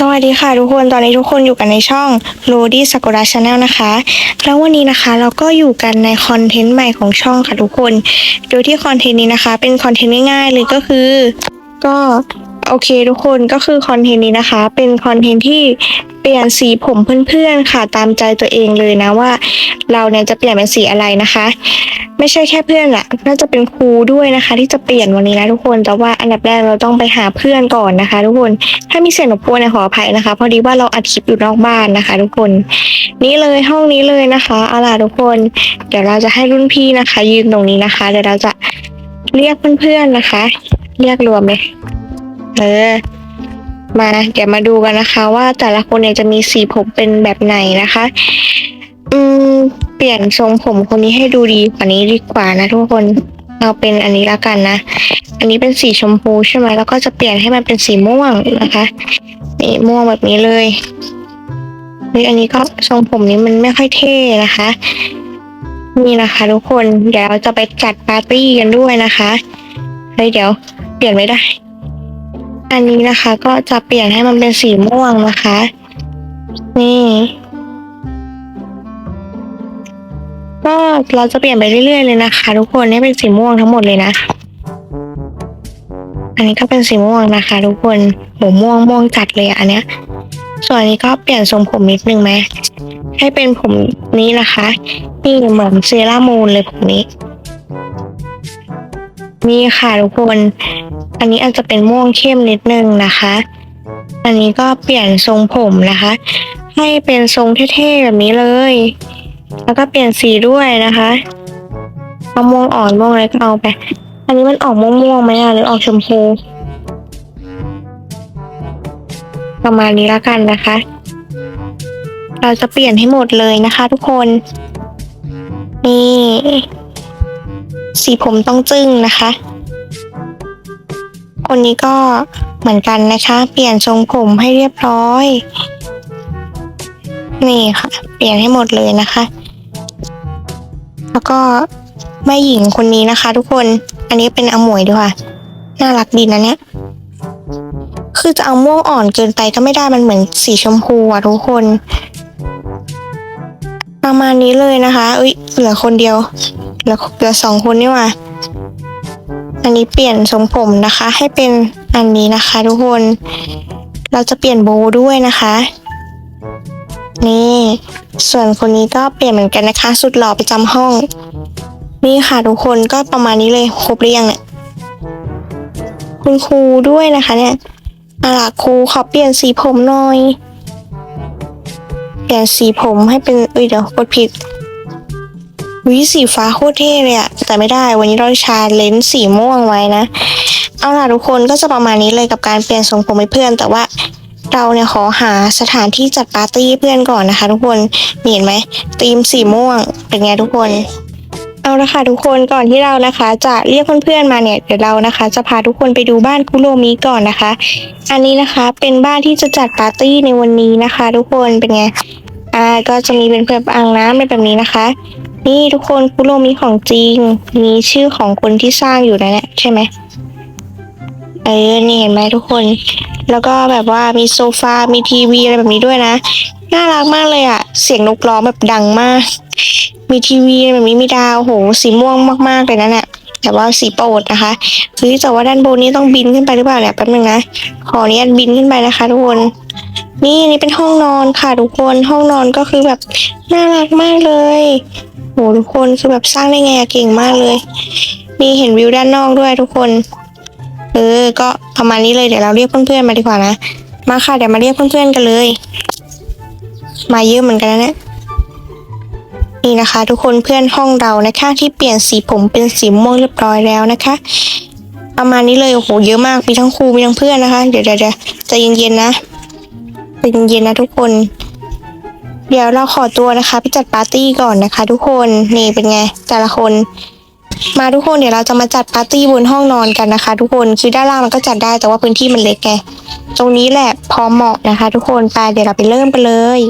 สวัสดีค่ะทุกคนตอนนี้ทุกคนอยู่กันในช่อง l o d y Sakura Channel นะคะ แล้ววันนี้นะคะเราก็อยู่กันในคอนเทนต์ใหม่ของช่องค่ะทุกคน โดยที่คอนเทนต์นี้นะคะ เป็นคอนเทนต์ง่ายๆเลยก็คือ ก็ โอเคทุกคนก็คือคอนเทนต์นี้นะคะ เป็นคอนเทนต์ที่เปลี่ยนสีผมเพื่อนๆค่ะตามใจตัวเองเลยนะว่า เราเนี่ยจะเปลี่ยนเป็นสีอะไรนะคะ ไม่ใช่แค่เพื่อนอะน่าจะเป็นครูด้วยนะคะ ที่จะเปลี่ยนวันนี้นะทุกคนแต่ว่าอันดับแรกเราต้องไปหาเพื่อนก่อนนะคะ ทุกคนถ้ามีเสียงรบกวนเนี่ยขออภัยนะคะพอดีว่าเราอัดคลิปอยู่นอกบ้านนะคะ ทุกคน นี่เลยห้องนี้เลยนะคะเอาล่ะทุกคน เดี๋ยวเราจะให้รุ่นพี่นะคะ ยืนตรงนี้นะคะเดี๋ยวเราจะเรียกเพื่อนๆนะคะ เรียกรวมเลย เออ มาเดี๋ยวมาดูกันนะคะ ว่าแต่ละคนเนี่ยจะมีสีผมเป็นแบบไหนนะคะ อืม เปลี่ยนทรงผมคนนี้ให้ดูดีกว่านี้ดีกว่านะทุกคนเอาเป็นอันนี้และกันนะ อันนี้เป็นสีชมพูใช่ไหมแล้วก็จะเปลี่ยนให้มันเป็นสีม่วงนะคะ นี่ม่วงแบบนี้เลยนี่อันนี้ก็ทรงผมนี้มันไม่ค่อยเท่นะคะ นี่นะคะ ทุกคน เดี๋ยวเราจะไปจัดปาร์ตี้กันด้วยนะคะ เฮ้ยเดี๋ยว เปลี่ยนไม่ได้ อันนี้นะคะก็จะเปลี่ยนให้มันเป็นสีม่วงนะคะ นี่ ก็เราจะเปลี่ยนไปเรื่อยๆเลยนะคะ ทุกคนให้เป็นสีม่วงทั้งหมดเลยนะ อันนี้ก็เป็นสีม่วงนะคะ ทุกคนโหม่วงม่วงจัดเลยอันเนี้ย ส่วนนนี้ก็เปลี่ยนทรงผมนิดนึงไหมให้เป็นผมนี้นะคะ นี่เหมือนเซรามูนเลยผมนี้ นี่ค่ะทุกคน อันนี้อาจจะเป็นม่วงเข้มนิดนึงนะคะ อันนี้ก็เปลี่ยนทรงผมนะคะ ให้เป็นทรงเท่ๆแบบนี้เลย แล้วก็เปลี่ยนสีด้วยนะคะเอาม่วงอ่อนม่วงอะไรก็เอาไป อันนี้มันออกม่วงๆไหมอะหรือออกชมพูประมาณนี้แล้วกันนะคะ เราจะเปลี่ยนให้หมดเลยนะคะ ทุกคน นี่ สีผมต้องจึ้งนะคะ คนนี้ก็เหมือนกันนะคะ เปลี่ยนทรงผมให้เรียบร้อย นี่ค่ะ เปลี่ยนให้หมดเลยนะคะ แล้วก็แม่หญิงคนนี้นะคะ ทุกคน อันนี้เป็นอมวยด้วยค่ะ น่ารักดีนะเนี่ย คือจะเอาม่วงอ่อนเกินไปก็ไม่ได้ มันเหมือนสีชมพูอะทุกคน ประมาณนี้เลยนะคะเอ้ยเหลือคนเดียว เหลือเหลือสองคนนี่ว่า อันนี้เปลี่ยนทรงผมนะคะ ให้เป็นอันนี้นะคะ ทุกคน เราจะเปลี่ยนโบด้วยนะคะ นี่ ส่วนคนนี้ก็เปลี่ยนเหมือนกันนะคะ สุดหล่อประจำห้อง นี่ค่ะทุกคนก็ประมาณนี้เลยครบหรือยังเนี่ยคุณครูด้วยนะคะ เนี่ยอาล่ะครูขอเปลี่ยนสีผมหน่อย เปลี่ยนสีผมให้เป็นเอ้ยเดี๋ยวกดผิด วิสีฟ้าโคตรเท่เลยอะแต่ไม่ได้วันนี้เราใชาเลนส์สีม่วงไว้นะ เอาล่ะทุกคนก็จะประมาณนี้เลยกับการเปลี่ยนทรงผมให้เพื่อน แต่ว่าเราเนี่ยขอหาสถานที่จัดปาร์ตี้เพื่อนก่อนนะคะ ทุกคนเห็นไหมธีมสีม่วงเป็นไงทุกคนเอาละค่ะทุกคนก่อนที่เรานะคะ จะเรียกเพื่อนๆมาเนี่ยเดี๋ยวเรานะคะ จะพาทุกคนไปดูบ้านคุโรมิก่อนนะคะ อันนี้นะคะเป็นบ้านที่จะจัดปาร์ตี้ในวันนี้นะคะ ทุกคนเป็นไงอ่าก็จะมีเป็นเพื่อนอ่างน้ำเป็นแบบนี้นะคะ นี่ทุกคนคุโรมิของจริง มีชื่อของคนที่สร้างอยู่นะเนี่ยใช่ไหมเออนี่เห็นไหมทุกคน แล้วก็แบบว่ามีโซฟา มีทีวีอะไรแบบนี้ด้วยนะ น่ารักมากเลยอะเสียงนกร้องแบบดังมาก มีทีวีแบบนี้มีดาวโหสีม่วงมากๆเลยนะเนี่ยแต่ว่าสีโปรดนะคะเฮ้ยแต่ว่าด้านบนนี้ต้องบินขึ้นไปหรือเปล่าเนี่ยแป๊บนึงนะ ขออนุญาตบินขึ้นไปนะคะทุกคน นี่นี่เป็นห้องนอนค่ะทุกคน ห้องนอนก็คือแบบน่ารักมากเลย โหทุกคนคือแบบสร้างได้ไงอะเก่งมากเลย มีเห็นวิวด้านนอกด้วยทุกคน เออ ก็ประมาณนี้เลยเดี๋ยวเราเรียกเพื่อนๆมาดีกว่านะ มาค่ะเดี๋ยวมาเรียกเพื่อนๆกันเลย มาเยอะเหมือนกันนะเนี่ยนี่นะคะ ทุกคนเพื่อนห้องเรานะคะที่เปลี่ยนสีผมเป็นสีม่วงเรียบร้อยแล้วนะคะ ประมาณนี้เลยโอ้โหเยอะมากมีทั้งครูมีทั้งเพื่อนนะคะ เดี๋ยวเดี๋ยวเดี๋ยวใจเย็นๆนะใจเย็นๆนะทุกคน เดี๋ยวเราขอตัวนะคะไปจัดปาร์ตี้ก่อนนะคะ ทุกคนนี่เป็นไงแต่ละคน มาทุกคนเดี๋ยวเราจะมาจัดปาร์ตี้บนห้องนอนกันนะคะ ทุกคนคือด้านล่างมันก็จัดได้แต่ว่าพื้นที่มันเล็กไงตรงนี้แหละพอเหมาะนะคะ ทุกคนไปเดี๋ยวเราไปเริ่มไปเลย